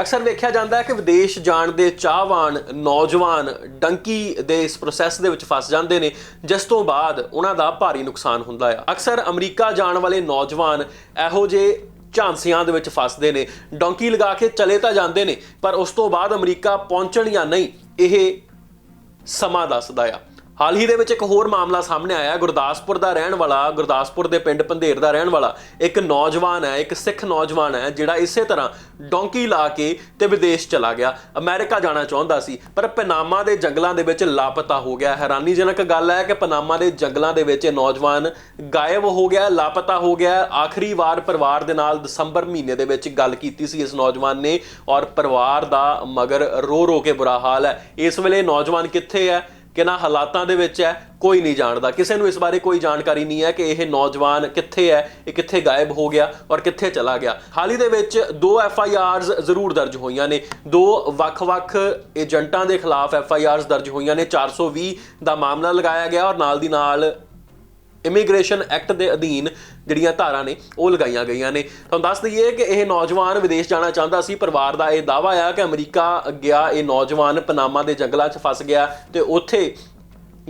ਅਕਸਰ ਵੇਖਿਆ ਜਾਂਦਾ ਹੈ ਕਿ ਵਿਦੇਸ਼ ਜਾਣ ਦੇ ਚਾਹਵਾਨ ਨੌਜਵਾਨ ਡੰਕੀ ਦੇ ਇਸ ਪ੍ਰੋਸੈਸ ਦੇ ਵਿੱਚ ਫਸ ਜਾਂਦੇ ਨੇ, ਜਿਸ ਤੋਂ ਬਾਅਦ ਉਹਨਾਂ ਦਾ ਭਾਰੀ ਨੁਕਸਾਨ ਹੁੰਦਾ ਆ। ਅਕਸਰ ਅਮਰੀਕਾ ਜਾਣ ਵਾਲੇ ਨੌਜਵਾਨ ਇਹੋ ਜਿਹੇ ਝਾਂਸਿਆਂ ਦੇ ਵਿੱਚ ਫਸਦੇ ਨੇ, ਡੌਂਕੀ ਲਗਾ ਕੇ ਚਲੇ ਤਾਂ ਜਾਂਦੇ ਨੇ, ਪਰ ਉਸ ਤੋਂ ਬਾਅਦ ਅਮਰੀਕਾ ਪਹੁੰਚਣ ਜਾਂ ਨਹੀਂ, ਇਹ ਸਮਾਂ ਦੱਸਦਾ ਆ। ਹਾਲ ਹੀ ਦੇ ਵਿੱਚ ਇੱਕ ਹੋਰ ਮਾਮਲਾ ਸਾਹਮਣੇ ਆਇਆ। ਗੁਰਦਾਸਪੁਰ ਦਾ ਰਹਿਣ ਵਾਲਾ, ਗੁਰਦਾਸਪੁਰ ਦੇ ਪਿੰਡ ਪੰਧੇਰ ਦਾ ਰਹਿਣ ਵਾਲਾ ਇੱਕ ਨੌਜਵਾਨ ਹੈ, ਇੱਕ ਸਿੱਖ ਨੌਜਵਾਨ ਹੈ, ਜਿਹੜਾ ਇਸੇ ਤਰ੍ਹਾਂ ਡੌਂਕੀ ਲਾ ਕੇ ਤੇ ਵਿਦੇਸ਼ ਚਲਾ ਗਿਆ। ਅਮਰੀਕਾ ਜਾਣਾ ਚਾਹੁੰਦਾ ਸੀ, ਪਰ ਪਨਾਮਾ ਦੇ ਜੰਗਲਾਂ ਦੇ ਵਿੱਚ ਲਾਪਤਾ ਹੋ ਗਿਆ। ਹੈਰਾਨੀਜਨਕ ਗੱਲ ਹੈ ਕਿ ਪਨਾਮਾ ਦੇ ਜੰਗਲਾਂ ਦੇ ਵਿੱਚ ਇਹ ਨੌਜਵਾਨ ਗਾਇਬ ਹੋ ਗਿਆ, ਲਾਪਤਾ ਹੋ ਗਿਆ। ਆਖਰੀ ਵਾਰ ਪਰਿਵਾਰ ਦੇ ਨਾਲ ਦਸੰਬਰ ਮਹੀਨੇ ਦੇ ਵਿੱਚ ਗੱਲ ਕੀਤੀ ਸੀ ਇਸ ਨੌਜਵਾਨ ਨੇ ਔਰ ਪਰਿਵਾਰ ਦਾ ਮਗਰ ਰੋ ਰੋ ਕੇ ਬੁਰਾ ਹਾਲ ਹੈ। ਇਸ ਵੇਲੇ ਨੌਜਵਾਨ ਕਿੱਥੇ ਹੈ? ਕਿਹਨਾਂ ਹਾਲਾਤਾਂ ਦੇ ਵਿੱਚ ਹੈ, ਕੋਈ ਨਹੀਂ ਜਾਣਦਾ। ਕਿਸੇ ਨੂੰ ਇਸ ਬਾਰੇ ਕੋਈ ਜਾਣਕਾਰੀ ਨਹੀਂ ਹੈ ਕਿ ਇਹ ਨੌਜਵਾਨ ਕਿੱਥੇ ਹੈ, ਇਹ ਕਿੱਥੇ ਗਾਇਬ ਹੋ ਗਿਆ ਔਰ ਕਿੱਥੇ ਚਲਾ ਗਿਆ। ਹਾਲ ਹੀ ਦੇ ਵਿੱਚ ਦੋ ਐਫ ਆਈ ਆਰਜ਼ ਜ਼ਰੂਰ ਦਰਜ ਹੋਈਆਂ ਨੇ। ਦੋ ਵੱਖ-ਵੱਖ ਏਜੰਟਾਂ ਦੇ ਖਿਲਾਫ ਐਫ ਆਈ ਆਰਜ਼ ਦਰਜ ਹੋਈਆਂ ਨੇ। 420 ਦਾ ਮਾਮਲਾ ਲਗਾਇਆ ਗਿਆ ਔਰ ਨਾਲ ਦੀ ਨਾਲ ਇਮੀਗ੍ਰੇਸ਼ਨ ਐਕਟ ਦੇ ਅਧੀਨ ਜਿਹੜੀਆਂ ਧਾਰਾਂ ਨੇ, ਉਹ ਲਗਾਈਆਂ ਗਈਆਂ ਨੇ। ਤੁਹਾਨੂੰ ਦੱਸ ਦਈਏ ਕਿ ਇਹ ਨੌਜਵਾਨ ਵਿਦੇਸ਼ ਜਾਣਾ ਚਾਹੁੰਦਾ ਸੀ, ਪਰਿਵਾਰ ਦਾ ਇਹ ਦਾਵਾ ਆ ਕਿ ਅਮਰੀਕਾ ਗਿਆ, ਇਹ ਨੌਜਵਾਨ ਪਨਾਮਾ ਦੇ ਜੰਗਲਾਂ 'ਚ ਫਸ ਗਿਆ ਤੇ ਉੱਥੇ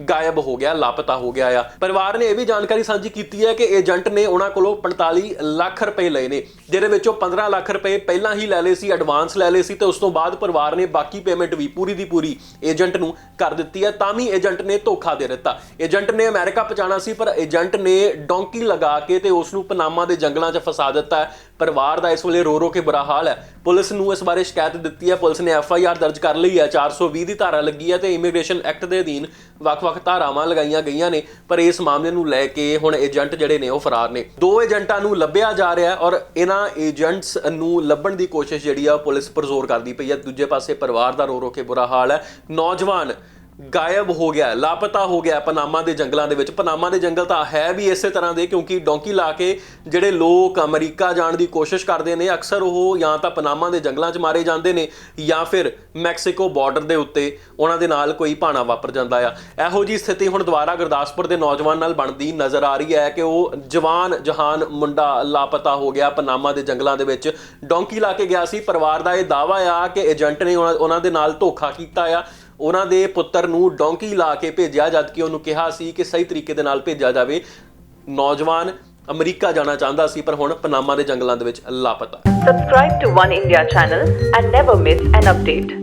ਗਾਇਬ ਹੋ ਗਿਆ, ਲਾਪਤਾ ਹੋ ਗਿਆ ਆ। ਪਰਿਵਾਰ ਨੇ ਇਹ ਵੀ ਜਾਣਕਾਰੀ ਸਾਂਝੀ ਕੀਤੀ ਹੈ ਕਿ ਏਜੰਟ ਨੇ ਉਹਨਾਂ ਕੋਲੋਂ 45 ਲੱਖ ਰੁਪਏ ਲਏ ਨੇ, ਜਿਹਦੇ ਵਿੱਚੋਂ 15 ਲੱਖ ਰੁਪਏ ਪਹਿਲਾਂ ਹੀ ਲੈ ਲਏ ਸੀ ਐਡਵਾਂਸ ਲੈ ਲਏ ਸੀ ਤੇ ਉਸ ਤੋਂ ਬਾਅਦ ਪਰਿਵਾਰ ਨੇ ਬਾਕੀ ਪੇਮੈਂਟ ਵੀ ਪੂਰੀ ਦੀ ਪੂਰੀ ਏਜੰਟ ਨੂੰ ਕਰ ਦਿੱਤੀ ਹੈ, ਤਾਂ ਵੀ ਏਜੰਟ ਨੇ ਧੋਖਾ ਦੇ ਦਿੱਤਾ। ਏਜੰਟ ਨੇ ਅਮਰੀਕਾ ਪਹੁੰਚਾਉਣਾ ਸੀ, ਪਰ ਏਜੰਟ ਨੇ ਡੌਂਕੀ ਲਗਾ ਕੇ ਤੇ ਉਸ ਨੂੰ ਪਨਾਮਾ ਦੇ ਜੰਗਲਾਂ 'ਚ ਫਸਾ ਦਿੱਤਾ ਹੈ। ਪਰਿਵਾਰ ਦਾ ਇਸ ਵੇਲੇ ਰੋ ਰੋ ਕੇ ਬੁਰਾ ਹਾਲ ਹੈ। ਪੁਲਿਸ ਨੂੰ ਇਸ ਬਾਰੇ ਸ਼ਿਕਾਇਤ ਦਿੱਤੀ ਹੈ। ਪੁਲਿਸ ਨੇ ਐਫ ਆਈ ਆਰ ਦਰਜ ਕਰ ਲਈ ਹੈ। 420 ਦੀ ਧਾਰਾ ਲੱਗੀ ਹੈ ਤੇ ਇਮੀਗ੍ਰੇਸ਼ਨ ਐਕਟ ਦੇ ਅਧੀਨ ਵੱਖ-ਵੱਖ ਧਾਰਾਵਾਂ ਲਗਾਈਆਂ ਗਈਆਂ ਨੇ, ਪਰ ਇਸ ਮਾਮਲੇ ਨੂੰ ਲੈ ਕੇ ਹੁਣ ਏਜੰਟ ਜਿਹੜੇ ਨੇ ਉਹ ਫਰਾਰ ਨੇ। ਦੋ ਏਜੰਟਾਂ ਨੂੰ ਲੱਭਿਆ ਜਾ ਰਿਹਾ ਔਰ ਇਹਨਾਂ ਏਜੰਟਸ ਨੂੰ ਲੱਭਣ ਦੀ ਕੋਸ਼ਿਸ਼ ਜਿਹੜੀ ਆ ਪੁਲਿਸ ਪਰਜ਼ੋਰ ਕਰਦੀ ਪਈ ਹੈ। ਦੂਜੇ ਪਾਸੇ ਪਰਿਵਾਰ ਦਾ ਰੋ ਰੋ ਕੇ ਬੁਰਾ ਹਾਲ ਹੈ। ਨੌਜਵਾਨ ਗਾਇਬ ਹੋ ਗਿਆ, ਲਾਪਤਾ ਹੋ ਗਿਆ ਪਨਾਮਾ ਦੇ ਜੰਗਲਾਂ ਦੇ ਵਿੱਚ। ਪਨਾਮਾ ਦੇ ਜੰਗਲ ਤਾਂ ਹੈ ਵੀ ਇਸੇ ਤਰ੍ਹਾਂ ਦੇ ਕਿਉਂਕਿ ਡੌਂਕੀ ਲਾ ਕੇ ਜਿਹੜੇ ਲੋਕ ਅਮਰੀਕਾ ਜਾਣ ਦੀ ਕੋਸ਼ਿਸ਼ ਕਰਦੇ ਨੇ, ਅਕਸਰ ਉਹ ਜਾਂ ਤਾਂ ਪਨਾਮਾ ਦੇ ਜੰਗਲਾਂ 'ਚ ਮਾਰੇ ਜਾਂਦੇ ਨੇ ਜਾਂ ਫਿਰ ਮੈਕਸੀਕੋ ਬਾਰਡਰ ਦੇ ਉੱਤੇ ਉਹਨਾਂ ਦੇ ਨਾਲ ਕੋਈ ਭਾਣਾ ਵਾਪਰ ਜਾਂਦਾ ਆ। ਇਹੋ ਜੀ ਸਥਿਤੀ ਹੁਣ ਦੁਬਾਰਾ ਗੁਰਦਾਸਪੁਰ ਦੇ ਨੌਜਵਾਨ ਨਾਲ ਬਣਦੀ ਨਜ਼ਰ ਆ ਰਹੀ ਹੈ ਕਿ ਉਹ ਜਵਾਨ ਜਹਾਨ ਮੁੰਡਾ ਲਾਪਤਾ ਹੋ ਗਿਆ ਪਨਾਮਾ ਦੇ ਜੰਗਲਾਂ ਦੇ ਵਿੱਚ। ਡੌਂਕੀ ਲਾ ਕੇ ਗਿਆ ਸੀ, ਪਰਿਵਾਰ ਦਾ ਇਹ ਦਾਵਾ ਆ ਕਿ ਏਜੰਟ ਨੇ ਉਹਨਾਂ ਉਹਨਾਂ ਦੇ ਨਾਲ ਧੋਖਾ ਕੀਤਾ ਆ। ਉਹਨਾਂ ਦੇ ਪੁੱਤਰ ਨੂੰ ਡੋਂਕੀ ਲਾ ਕੇ ਭੇਜਿਆ ਜਦ ਕਿ ਉਹਨੂੰ ਕਿਹਾ ਸੀ ਕਿ ਸਹੀ ਤਰੀਕੇ ਦੇ ਨਾਲ ਭੇਜਿਆ ਜਾਵੇ ਨੌਜਵਾਨ ਅਮਰੀਕਾ ਜਾਣਾ ਚਾਹੁੰਦਾ ਸੀ, ਪਰ ਹੁਣ ਪਨਾਮਾ ਦੇ ਜੰਗਲਾਂ ਦੇ ਵਿੱਚ ਲਾਪਤਾ Subscribe to One India channel and never miss an update.